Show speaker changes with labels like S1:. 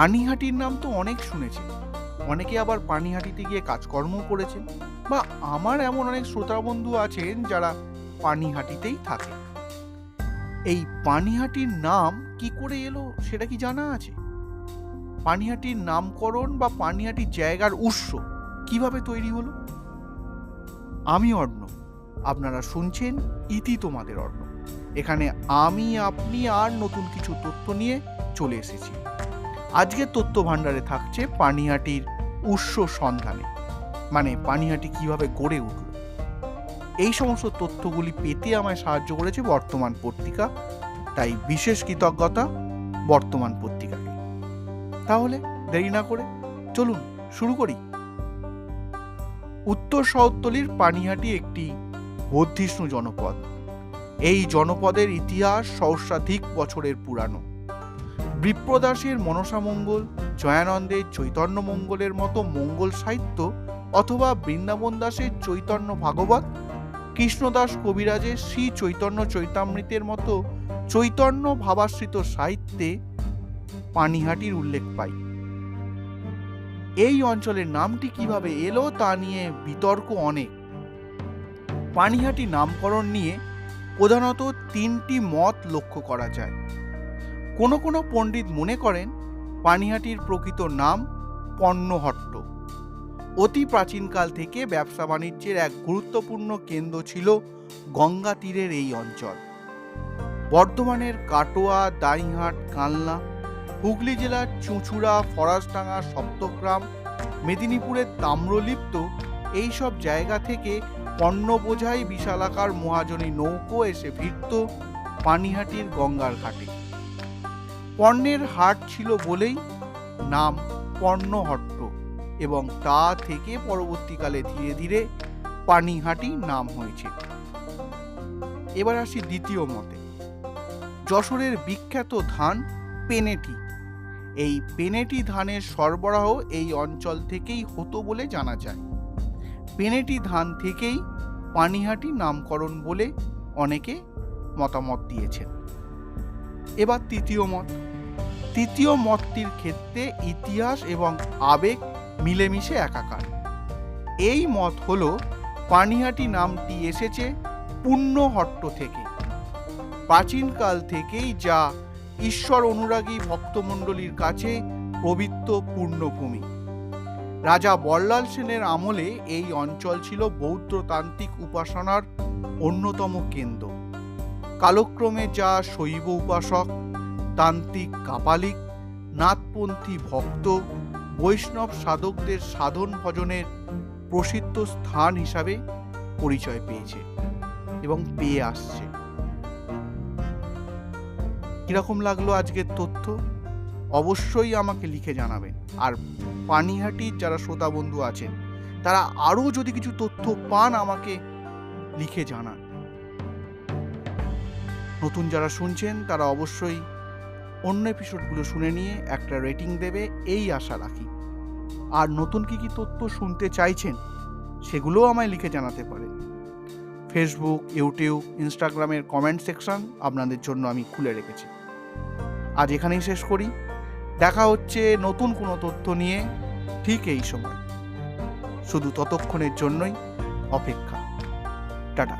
S1: পানিহাটির নাম তো অনেক শুনেছেন অনেকে আবার পানিহাটিতে গিয়ে কাজকর্ম করেছেন বা আমার এমন অনেক শ্রোতা বন্ধু আছেন যারা পানিহাটিতেই থাকে এই পানিহাটির নাম কি করে এলো সেটা কি জানা আছে? পানিহাটির নামকরণ বা পানিহাটির জায়গার উৎস কীভাবে তৈরি হলো? আমি অর্ণ আপনারা শুনছেন ইতি তোমাদের অর্ণ এখানে আমি, আপনি আর নতুন কিছু তথ্য নিয়ে চলে এসেছি। আজকের তথ্য ভাণ্ডারে থাকছে পানিহাটির উৎস সন্ধানে। মানে পানিহাটি কীভাবে গড়ে উঠল? এই সমস্ত তথ্যগুলি পেতে আমায় সাহায্য করেছে বর্তমান পত্রিকা। তাই বিশেষ কৃতজ্ঞতা বর্তমান পত্রিকাকে। তাহলে দেরি না করে চলুন শুরু করি। উত্তর শহরতলির পানিহাটি একটি বর্ধিষ্ণু জনপদ। এই জনপদের ইতিহাস সহস্রাধিক বছরের পুরানো। বিপ্রদাসের মনসামঙ্গল জয়ানন্দের চৈতন্য মঙ্গলের মতো মঙ্গল সাহিত্য অথবা বৃন্দাবন দাসের চৈতন্য ভাগবত, কৃষ্ণদাস কবিরাজের শ্রী চৈতন্য চৈতামৃতের মতো চৈতন্য ভাবাশ্রিত সাহিত্যে পানিহাটির উল্লেখ পাই। এই অঞ্চলের নামটি কীভাবে এলো তা নিয়ে বিতর্ক অনেক। পানিহাটি নামকরণ নিয়ে প্রধানত তিনটি মত লক্ষ্য করা যায়। কোনো কোনো পণ্ডিত মনে করেন পানিহাটির প্রকৃত নাম পণ্যহট্ট। অতি প্রাচীনকাল থেকে ব্যবসা বাণিজ্যের এক গুরুত্বপূর্ণ কেন্দ্র ছিল গঙ্গা তীরের এই অঞ্চল। বর্ধমানের কাটোয়া, দাইহাট, কালনা, হুগলি জেলার চুঁচুড়া, ফরাসডাঙ্গা, সপ্তগ্রাম, মেদিনীপুরের তাম্রলিপ্ত এইসব জায়গা থেকে পণ্য বোঝাই বিশালাকার মহাজনী নৌকো এসে ভিড়ত পানিহাটির গঙ্গার ঘাটে। পণ্যের হাট ছিল বলেই নাম পণ্যহট্ট এবং তা থেকে পরবর্তীকালে ধীরে ধীরে পানিহাটি নাম হয়েছে। এবার আসি দ্বিতীয় মতে। যশোরের বিখ্যাত ধান পেনেটি। এই পেনেটি ধানের সরবরাহ এই অঞ্চল থেকেই হতো বলে জানা যায়। পেনেটি ধান থেকেই পানিহাটি নামকরণ বলে অনেকে মতামত দিয়েছেন। এবার তৃতীয় মত। তৃতীয় মতটির ক্ষেত্রে ইতিহাস এবং আবেগ মিলেমিশে একাকার। এই মত হল পানিহাটি নামটি এসেছে পুণ্যহট্ট থেকে। প্রাচীনকাল থেকেই যা ঈশ্বর অনুরাগী ভক্তমণ্ডলীর কাছে পবিত্র পূর্ণভূমি। রাজা বল্লাল সেনের আমলে এই অঞ্চল ছিল বৌদ্ধতান্ত্রিক উপাসনার অন্যতম কেন্দ্র। কালক্রমে যা শৈব উপাসক তান্ত্রিক কাপালিক, নাথপন্থী ভক্ত, বৈষ্ণব সাধকদের সাধন ভজনের প্রসিদ্ধ স্থান হিসাবে পরিচয় পেয়েছে এবং পেয়ে আসছে। কীরকম লাগল আজকের তথ্য? অবশ্যই আমাকে লিখে জানাবেন। আর পানিহাটির যারা শ্রোতা বন্ধু আছেন, তারা আরও যদি কিছু তথ্য পান আমাকে লিখে জানান। নতুন যারা শুনছেন, তারা অবশ্যই অন্য এপিসোডগুলো শুনে নিয়ে একটা রেটিং দেবে, এই আশা রাখি। আর নতুন কি কি তথ্য শুনতে চাইছেন, সেগুলোও আমায় লিখে জানাতে পারেন। ফেসবুক ইউটিউব ইনস্টাগ্রামের কমেন্ট সেকশন আপনাদের জন্য আমি খুলে রেখেছি। আজ এখানেই শেষ করি। দেখা হচ্ছে নতুন কোনো তথ্য নিয়ে ঠিক এই সময়। শুধু ততক্ষণের জন্যই অপেক্ষা। টাটা।